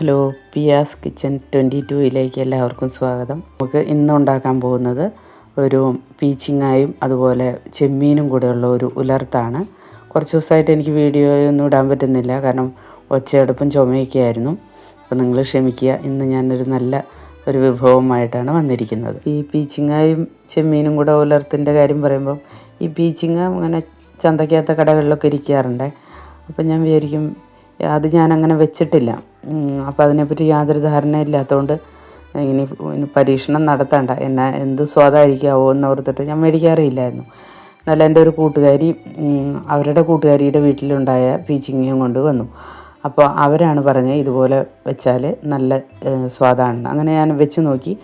Hello പിയാസ് kitchen twenty ടൂയിലേക്ക് എല്ലാവർക്കും സ്വാഗതം. നമുക്ക് ഇന്ന് ഉണ്ടാക്കാൻ പോകുന്നത് ഒരു പീച്ചിങ്ങായും അതുപോലെ ചെമ്മീനും കൂടെയുള്ള ഒരു ഉലർത്താണ്. കുറച്ച് ദിവസമായിട്ട് എനിക്ക് വീഡിയോ ഒന്നും ഇടാൻ പറ്റുന്നില്ല കാരണം ഒച്ചയടുപ്പും ചുമയൊക്കെ ആയിരുന്നു. അപ്പോൾ നിങ്ങൾ ക്ഷമിക്കുക ഇന്ന് ഞാനൊരു നല്ല ഒരു വിഭവമായിട്ടാണ് വന്നിരിക്കുന്നത്. ഈ പീച്ചിങ്ങായും ചെമ്മീനും കൂടെ ഉലർത്തിന്റെ കാര്യം പറയുമ്പം ഈ പീച്ചിങ്ങ അങ്ങനെ ചന്തക്കകത്ത കടകളിലൊക്കെ ഇരിക്കാറുണ്ട്. അപ്പം ഞാൻ വിചാരിക്കും അത് ഞാൻ അങ്ങനെ വെച്ചിട്ടില്ല അപ്പോൾ അതിനെപ്പറ്റി യാതൊരു ധാരണയില്ലാത്തതുകൊണ്ട് ഇനി പരീക്ഷണം നടത്തണ്ട. എന്നാ എന്ത് സ്വാദായിരിക്കാവോ എന്ന് ഓർത്തിട്ട് ഞാൻ മേടിക്കാറില്ലായിരുന്നു. എന്നാൽ എന്റെ ഒരു കൂട്ടുകാരി അവരുടെ കൂട്ടുകാരിയുടെ വീട്ടിലുണ്ടായ പീച്ചിങ്ങയും കൊണ്ട് വന്നു. അപ്പോൾ അവരാണ് പറഞ്ഞത് ഇതുപോലെ വെച്ചാൽ നല്ല സ്വാദാണെന്ന്. അങ്ങനെ ഞാൻ വെച്ച് നോക്കി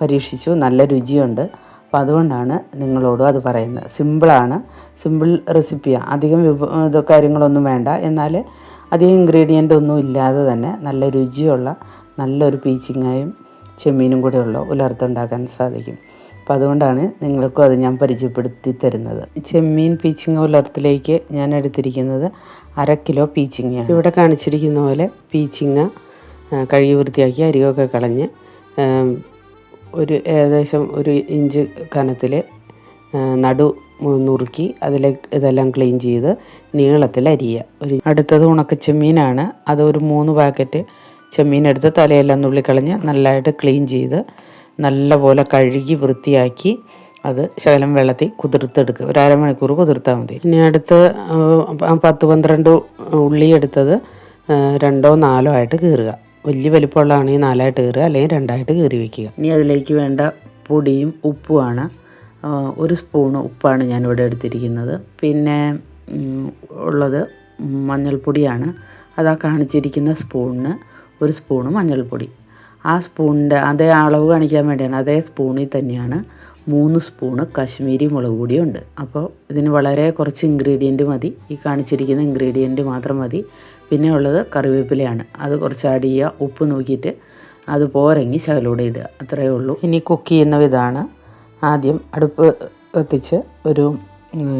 പരീക്ഷിച്ചു നല്ല രുചിയുണ്ട്. അപ്പോൾ അതുകൊണ്ടാണ് നിങ്ങളോടും അത് പറയുന്നത്. സിമ്പിളാണ്. സിമ്പിൾ റെസിപ്പിയാണ് അധികം വിഭ കാര്യങ്ങളൊന്നും വേണ്ട. എന്നാൽ അധികം ഇൻഗ്രീഡിയന്റ് ഒന്നും ഇല്ലാതെ തന്നെ നല്ല രുചിയുള്ള നല്ലൊരു പീച്ചിങ്ങായും ചെമ്മീനും കൂടെ കൂടെയുള്ള ഉലർത്തുണ്ടാക്കാൻ സാധിക്കും. അപ്പോൾ അതുകൊണ്ടാണ് നിങ്ങൾക്കും അത് ഞാൻ പരിചയപ്പെടുത്തി തരുന്നത്. ചെമ്മീൻ പീച്ചിങ്ങ ഉലർത്തിലേക്ക് ഞാൻ എടുത്തിരിക്കുന്നത് അര കിലോ പീച്ചിങ്ങയാണ്. ഇവിടെ കാണിച്ചിരിക്കുന്ന പോലെ പീച്ചിങ്ങ കഴുകി വൃത്തിയാക്കി അരികൊക്കെ കളഞ്ഞ് ഒരു ഏകദേശം ഒരു ഇഞ്ച് കനത്തിൽ നടു നുറുക്കി അതിൽ ഇതെല്ലാം ക്ലീൻ ചെയ്ത് നീളത്തിൽ അരിയുക ഒരു അടുത്തത് ഉണക്ക ചെമ്മീനാണ്. അത് ഒരു മൂന്ന് പാക്കറ്റ് ചെമ്മീൻ എടുത്ത് തലയെല്ലാം നുള്ളിക്കളഞ്ഞ് നല്ലതായിട്ട് ക്ലീൻ ചെയ്ത് നല്ലപോലെ കഴുകി വൃത്തിയാക്കി അത് ശകലം വെള്ളത്തിൽ കുതിർത്തെടുക്കുക. ഒരു അരമണിക്കൂർ കുതിർത്താൽ മതി. ഇനി അടുത്ത് പത്ത് പന്ത്രണ്ട് ഉള്ളി എടുത്തത് രണ്ടോ നാലോ ആയിട്ട് കീറുക. വലിയ വലിപ്പമുള്ളതാണെങ്കിൽ നാലായിട്ട് കീറുക അല്ലെങ്കിൽ രണ്ടായിട്ട് കീറി വയ്ക്കുക ഇനി അതിലേക്ക് വേണ്ട പൊടിയും ഉപ്പുമാണ്. ഒരു സ്പൂൺ ഉപ്പാണ് ഞാനിവിടെ എടുത്തിരിക്കുന്നത്. പിന്നെ ഉള്ളത് മഞ്ഞൾപ്പൊടിയാണ്. അതാ കാണിച്ചിരിക്കുന്ന സ്പൂണിന് ഒരു സ്പൂണ് മഞ്ഞൾപ്പൊടി. ആ സ്പൂണിന്റെ അതേ അളവ് കാണിക്കാൻ വേണ്ടിയാണ്. അതേ സ്പൂണിൽ തന്നെയാണ് മൂന്ന് സ്പൂണ് കാശ്മീരി മുളക് പൊടിയുണ്ട്. അപ്പോൾ ഇതിന് വളരെ കുറച്ച് ഇൻഗ്രീഡിയന്റ് മതി. ഈ കാണിച്ചിരിക്കുന്ന ഇൻഗ്രീഡിയന്റ് മാത്രം മതി. പിന്നെ ഉള്ളത് കറിവേപ്പിലയാണ്. അത് കുറച്ച് ആഡ് ചെയ്യുക. ഉപ്പ് നോക്കിയിട്ട് അത് പോരെങ്കിൽ ശകലൂടെ ഇടുക. അത്രയേ ഉള്ളൂ. ഇനി കുക്ക് ചെയ്യുന്ന വിധമാണ് ആദ്യം അടുപ്പ് കത്തിച്ച് ഒരു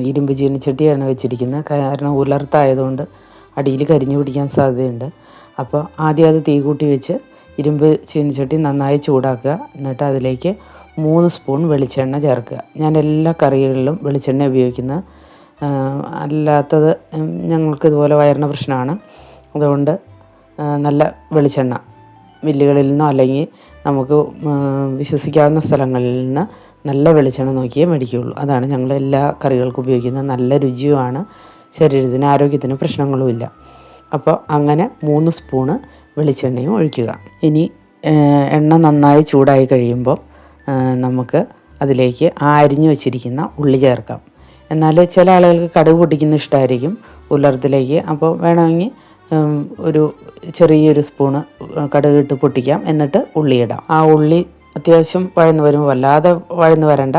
ഇരുമ്പ് ചീനിച്ചട്ടിയാണ് വെച്ചിരിക്കുന്നത്. കാരണം ഉലർത്തായതുകൊണ്ട് അടിയിൽ കരിഞ്ഞു പിടിക്കാൻ സാധ്യതയുണ്ട്. അപ്പോൾ ആദ്യം അത് തീ കൂട്ടി വെച്ച് ഇരുമ്പ് ചീനിച്ചട്ടി നന്നായി ചൂടാക്കുക. എന്നിട്ട് അതിലേക്ക് മൂന്ന് സ്പൂൺ വെളിച്ചെണ്ണ ചേർക്കുക. ഞാൻ എല്ലാ കറികളിലും വെളിച്ചെണ്ണ ഉപയോഗിക്കുന്നത് അല്ലാത്തത് ഞങ്ങൾക്ക് ഇതുപോലെ വയറിന് പ്രശ്നമാണ്. അതുകൊണ്ട് നല്ല വെളിച്ചെണ്ണ മില്ലുകളിൽ നിന്നോ അല്ലെങ്കിൽ നമുക്ക് വിശ്വസിക്കാവുന്ന സ്ഥലങ്ങളിൽ നിന്ന് നല്ല വെളിച്ചെണ്ണ നോക്കിയേ മേടിക്കുകയുള്ളൂ. അതാണ് ഞങ്ങൾ എല്ലാ കറികൾക്കും ഉപയോഗിക്കുന്നത് നല്ല രുചിയുമാണ്. ശരീരത്തിന് ആരോഗ്യത്തിന് പ്രശ്നങ്ങളുമില്ല. അപ്പോൾ അങ്ങനെ മൂന്ന് സ്പൂണ് വെളിച്ചെണ്ണയും ഒഴിക്കുക. ഇനി എണ്ണ നന്നായി ചൂടായി കഴിയുമ്പോൾ നമുക്ക് അതിലേക്ക് ആ അരിഞ്ഞു വെച്ചിരിക്കുന്ന ഉള്ളി ചേർക്കാം. എന്നാൽ ചില ആളുകൾക്ക് കടുക് പൊട്ടിക്കുന്ന ഇഷ്ടമായിരിക്കും ഉലർത്തിലേക്ക്. അപ്പോൾ വേണമെങ്കിൽ ഒരു ചെറിയൊരു സ്പൂണ് കടുക് ഇട്ട് പൊട്ടിക്കാം. എന്നിട്ട് ഉള്ളി ഇടാം. ആ ഉള്ളി അത്യാവശ്യം വഴന്ന് വരുമ്പോൾ വല്ലാതെ വഴന്ന് വരണ്ട.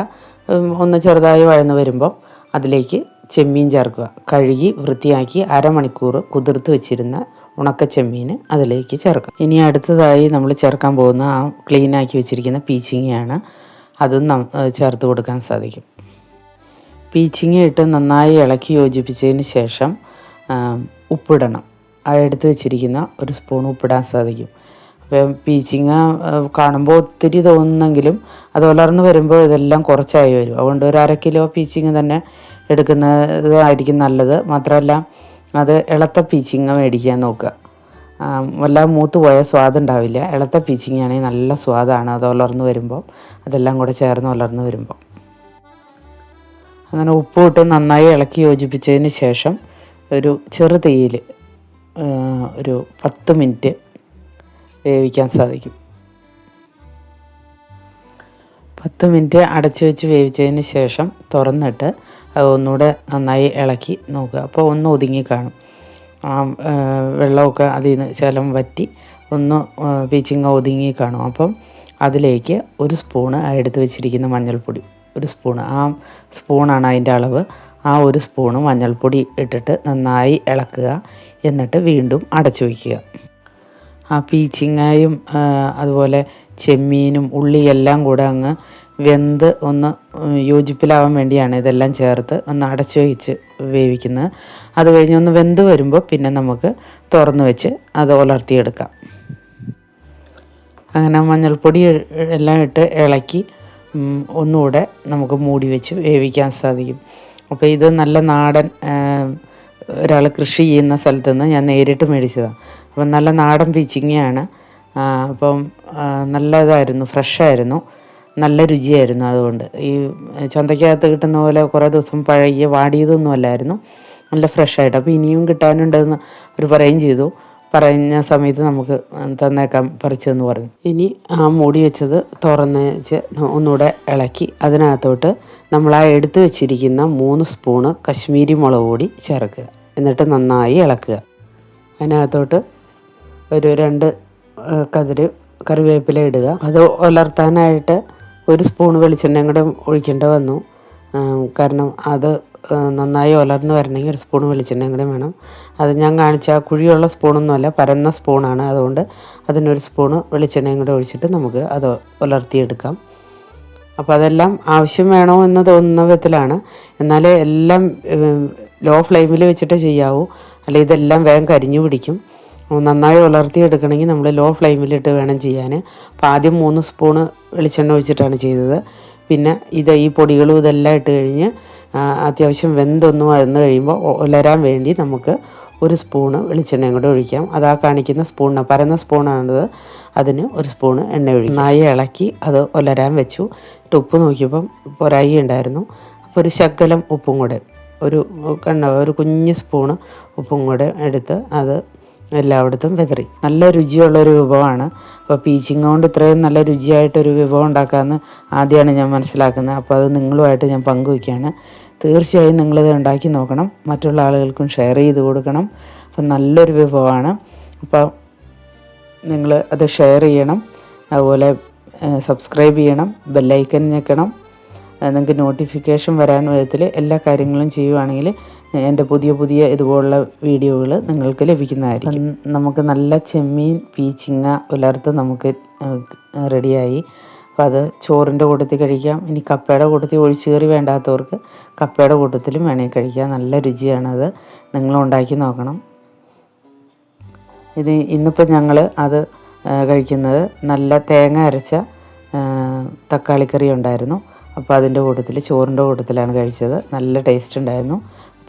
ഒന്ന് ചെറുതായി വഴന്ന് വരുമ്പോൾ അതിലേക്ക് ചെമ്മീൻ ചേർക്കുക. കഴുകി വൃത്തിയാക്കി അരമണിക്കൂർ കുതിർത്ത് വെച്ചിരുന്ന ഉണക്ക ചെമ്മീൻ അതിലേക്ക് ചേർക്കുക. ഇനി അടുത്തതായി നമ്മൾ ചേർക്കാൻ പോകുന്ന ആ ക്ലീനാക്കി വെച്ചിരിക്കുന്ന പീച്ചിങ്ങയാണ്. അതും നം ചേർത്ത് കൊടുക്കാൻ സാധിക്കും. പീച്ചിങ്ങ ഇട്ട് നന്നായി ഇളക്കി യോജിപ്പിച്ചതിന് ശേഷം ഉപ്പിടണം. എടുത്ത് വെച്ചിരിക്കുന്ന ഒരു സ്പൂൺ ഉപ്പിടാൻ സാധിക്കും. പീച്ചിങ്ങ ആ, കാണുമ്പോൾ ഒത്തിരി തോന്നുന്നെങ്കിലും അത് വളർന്നു വരുമ്പോൾ ഇതെല്ലാം കുറച്ചായി വരും. അതുകൊണ്ട് ഒരു അര കിലോ പീച്ചിങ് തന്നെ എടുക്കുന്നതായിരിക്കും നല്ലത്. മാത്രമല്ല അത് ഇളത്ത പീച്ചിങ്ങ മേടിക്കാൻ നോക്കുക. വല്ല മൂത്ത് പോയാൽ സ്വാദുണ്ടാവില്ല ഇളത്ത പീച്ചിങ്ങയാണെങ്കിൽ നല്ല സ്വാദാണ് അത് വളർന്നു വരുമ്പോൾ അതെല്ലാം കൂടെ ചേർന്ന് വളർന്നു വരുമ്പോൾ അങ്ങനെ ഉപ്പ് ഇട്ട് നന്നായി ഇളക്കി യോജിപ്പിച്ചതിന് ശേഷം ഒരു ചെറു തീയിൽ ഒരു പത്ത് മിനിറ്റ് വേവിക്കാൻ സാധിക്കും. പത്ത് മിനിറ്റ് അടച്ചു വെച്ച് വേവിച്ചതിന് ശേഷം തുറന്നിട്ട് ഒന്നുകൂടെ നന്നായി ഇളക്കി നോക്കുക. അപ്പോൾ ഒന്ന് ഒതുങ്ങി കാണും. ആ വെള്ളമൊക്കെ അതിൽ നിന്ന് ശലം വറ്റി ഒന്ന് പീച്ചിങ്ങ ഒതുങ്ങി കാണും. അപ്പം അതിലേക്ക് ഒരു സ്പൂണ് എടുത്തു വെച്ചിരിക്കുന്ന മഞ്ഞൾപ്പൊടി ഒരു സ്പൂണ്. ആ സ്പൂണാണ് അതിന്റെ അളവ്. ആ ഒരു സ്പൂണ് മഞ്ഞൾപ്പൊടി ഇട്ടിട്ട് നന്നായി ഇളക്കുക. എന്നിട്ട് വീണ്ടും അടച്ചു വയ്ക്കുക പീച്ചിങ്ങായും ആ, അതുപോലെ ചെമ്മീനും ഉള്ളിയെല്ലാം കൂടെ അങ്ങ് വെന്ത് ഒന്ന് യോജിപ്പിലാവാൻ വേണ്ടിയാണ് ഇതെല്ലാം ചേർത്ത് ഒന്ന് അടച്ചു വെച്ച് വേവിക്കുന്നത്. അത് കഴിഞ്ഞ് ഒന്ന് വെന്ത് വരുമ്പോൾ പിന്നെ നമുക്ക് തുറന്ന് വെച്ച് അത് ഉലർത്തിയെടുക്കാം. അങ്ങനെ മഞ്ഞൾപ്പൊടി എല്ലാം ഇട്ട് ഇളക്കി ഒന്നുകൂടെ നമുക്ക് മൂടി വെച്ച് വേവിക്കാൻ സാധിക്കും. അപ്പോൾ ഇത് നല്ല നാടൻ ഒരാൾ കൃഷി ചെയ്യുന്ന സ്ഥലത്ത് നിന്ന് ഞാൻ നേരിട്ട് മേടിച്ചതാണ് അപ്പം നല്ല നാടൻ പീച്ചിങ്ങയാണ്. അപ്പം നല്ലതായിരുന്നു ഫ്രഷായിരുന്നു. നല്ല രുചിയായിരുന്നു അതുകൊണ്ട്. ഈ ചന്തയ്ക്കകത്ത് കിട്ടുന്ന പോലെ കുറേ ദിവസം പഴകിയ വാടിയതൊന്നും അല്ലായിരുന്നു. നല്ല ഫ്രഷായിട്ട്. അപ്പോൾ ഇനിയും കിട്ടാനുണ്ടെന്ന് അവർ പറയുകയും ചെയ്തു. പറഞ്ഞ സമയത്ത് നമുക്ക് തന്നേക്കാം പറിച്ചതെന്ന് പറഞ്ഞു. ഇനി ആ മൂടി വെച്ചത് തുറന്ന് വെച്ച് ഒന്നുകൂടെ ഇളക്കി അതിനകത്തോട്ട് നമ്മൾ ആ എടുത്തു വെച്ചിരിക്കുന്ന മൂന്ന് സ്പൂണ് കശ്മീരി മുളക് പൊടി ചേർക്കുക. എന്നിട്ട് നന്നായി ഇളക്കുക. അതിനകത്തോട്ട് ഒരു രണ്ട് കതിര് കറിവേപ്പില ഇടുക. അത് ഉലർത്താനായിട്ട് ഒരു സ്പൂൺ വെളിച്ചെണ്ണയും കൂടെ ഒഴിക്കേണ്ട വന്നു. കാരണം അത് നന്നായി ഉലർന്നു വരണമെങ്കിൽ ഒരു സ്പൂൺ വെളിച്ചെണ്ണയും കൂടെ വേണം. അത് ഞാൻ കാണിച്ച ആ കുഴിയുള്ള സ്പൂണൊന്നുമല്ല പരന്ന സ്പൂണാണ്. അതുകൊണ്ട് അതിനൊരു സ്പൂണ് വെളിച്ചെണ്ണയും കൂടെ ഒഴിച്ചിട്ട് നമുക്ക് അത് ഉലർത്തിയെടുക്കാം അപ്പോൾ അതെല്ലാം ആവശ്യം വേണോ എന്ന് തോന്നുന്ന വിധത്തിലാണ്. എന്നാൽ എല്ലാം ലോ ഫ്ലെയിമിൽ വെച്ചിട്ടേ ചെയ്യാവൂ. അല്ലെ ഇതെല്ലാം വേഗം കരിഞ്ഞു പിടിക്കും. നന്നായി വളർത്തിയെടുക്കണമെങ്കിൽ നമ്മൾ ലോ ഫ്ലെയിമിലിട്ട് വേണം ചെയ്യാൻ അപ്പോൾ ആദ്യം മൂന്ന് സ്പൂണ് വെളിച്ചെണ്ണ ഒഴിച്ചിട്ടാണ് ചെയ്തത്. പിന്നെ ഇത് ഈ പൊടികളും ഇതെല്ലാം ഇട്ട് കഴിഞ്ഞ് അത്യാവശ്യം വെന്തൊന്നും വന്ന് കഴിയുമ്പോൾ ഉലരാൻ വേണ്ടി നമുക്ക് ഒരു സ്പൂണ് വെളിച്ചെണ്ണയും കൂടെ ഒഴിക്കാം. അതാ കാണിക്കുന്ന സ്പൂണിന് പരന്ന സ്പൂണാണത്. അതിന് ഒരു സ്പൂണ് എണ്ണ ഒഴിക്കും. നന്നായി ഇളക്കി അത് ഉലരാൻ വെച്ചു. ഉപ്പ് നോക്കിയപ്പം പൊരായി ഉണ്ടായിരുന്നു അപ്പോൾ ഒരു ശകലം ഉപ്പും കൂടെ. ഒരു കണ്ണ ഒരു കുഞ്ഞ് സ്പൂണ് ഉപ്പും കൂടെ എടുത്ത് അത് എല്ലായിടത്തും വിതറി. നല്ല രുചിയുള്ളൊരു വിഭവമാണ്. അപ്പോൾ പീച്ചിങ് കൊണ്ട് ഇത്രയും നല്ല രുചിയായിട്ടൊരു വിഭവം ഉണ്ടാക്കാമെന്ന് ആദ്യമാണ് ഞാൻ മനസ്സിലാക്കുന്നത്. അപ്പോൾ അത് നിങ്ങളുമായിട്ട് ഞാൻ പങ്കുവയ്ക്കുകയാണ്. തീർച്ചയായും നിങ്ങളിത് ഉണ്ടാക്കി നോക്കണം. മറ്റുള്ള ആളുകൾക്കും ഷെയർ ചെയ്ത് കൊടുക്കണം. അപ്പം നല്ലൊരു വിഭവമാണ്. അപ്പോൾ നിങ്ങൾ അത് ഷെയർ ചെയ്യണം. അതുപോലെ സബ്സ്ക്രൈബ് ചെയ്യണം. ബെല്ലൈക്കൻ ഞെക്കണം. നിങ്ങൾക്ക് നോട്ടിഫിക്കേഷൻ വരാൻ വിധത്തിൽ എല്ലാ കാര്യങ്ങളും ചെയ്യുവാണെങ്കിൽ എന്റെ പുതിയ പുതിയ ഇതുപോലുള്ള വീഡിയോകൾ നിങ്ങൾക്ക് ലഭിക്കുന്നതായിരിക്കും. നമുക്ക് നല്ല ചെമ്മീൻ പീച്ചിങ്ങ ഉലർത്ത് നമുക്ക് റെഡിയായി. അപ്പോൾ അത് ചോറിന്റെ കൂട്ടത്തിൽ കഴിക്കാം. ഇനി കപ്പയുടെ കൂട്ടത്തിൽ ഒഴിച്ചുകറി വേണ്ടാത്തവർക്ക് കപ്പയുടെ കൂട്ടത്തിലും വേണമെങ്കിൽ കഴിക്കാം. നല്ല രുചിയാണത്. നിങ്ങൾ ഉണ്ടാക്കി നോക്കണം. ഇത് ഇന്നിപ്പോൾ ഞങ്ങൾ അത് കഴിക്കുന്നത് നല്ല തേങ്ങ അരച്ച തക്കാളിക്കറി ഉണ്ടായിരുന്നു. അപ്പോൾ അതിന്റെ കൂട്ടത്തിൽ ചോറിന്റെ കൂട്ടത്തിലാണ് കഴിച്ചത്. നല്ല ടേസ്റ്റ് ഉണ്ടായിരുന്നു.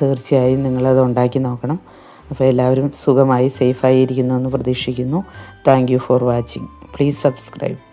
തീർച്ചയായും നിങ്ങളത് ഉണ്ടാക്കി നോക്കണം. അപ്പോൾ എല്ലാവരും സുഖമായി സേഫായി ഇരിക്കുന്നു എന്ന് പ്രതീക്ഷിക്കുന്നു. Thank for watching please subscribe